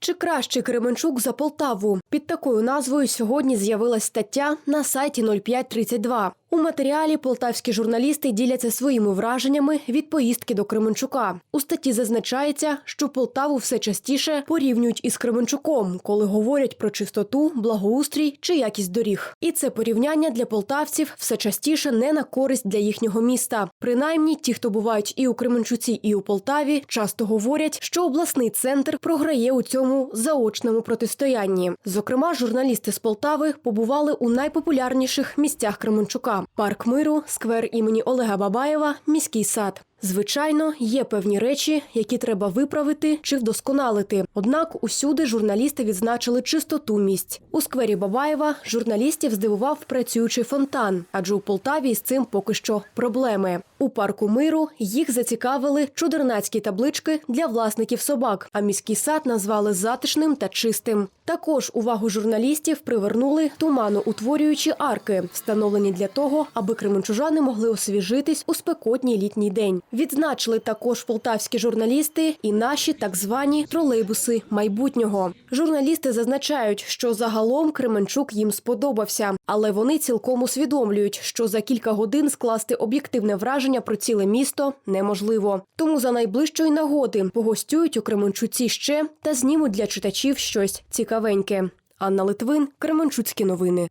Чи краще Кременчук за Полтаву? Під такою назвою сьогодні з'явилась стаття на сайті 0532. У матеріалі полтавські журналісти діляться своїми враженнями від поїздки до Кременчука. У статті зазначається, що Полтаву все частіше порівнюють із Кременчуком, коли говорять про чистоту, благоустрій чи якість доріг. І це порівняння для полтавців все частіше не на користь для їхнього міста. Принаймні, ті, хто бувають і у Кременчуці, і у Полтаві, часто говорять, що обласний центр програє у цьому заочному протистоянні. Зокрема, журналісти з Полтави побували у найпопулярніших місцях Кременчука: парк миру, сквер імені Олега Бабаєва, міський сад. Звичайно, є певні речі, які треба виправити чи вдосконалити. Однак усюди журналісти відзначили чистоту місць. У сквері Бабаєва журналістів здивував працюючий фонтан, адже у Полтаві з цим поки що проблеми. У парку миру їх зацікавили чудернацькі таблички для власників собак, а міський сад назвали затишним та чистим. Також увагу журналістів привернули туманоутворюючі арки, встановлені для того, аби кременчужани могли освіжитись у спекотній літній день. Відзначили також полтавські журналісти і наші так звані тролейбуси майбутнього. Журналісти зазначають, що загалом Кременчук їм сподобався, але вони цілком усвідомлюють, що за кілька годин скласти об'єктивне враження про ціле місто неможливо. Тому за найближчої нагоди погостюють у Кременчуці ще та знімуть для читачів щось цікавеньке. Анна Литвин, Кременчуцькі новини.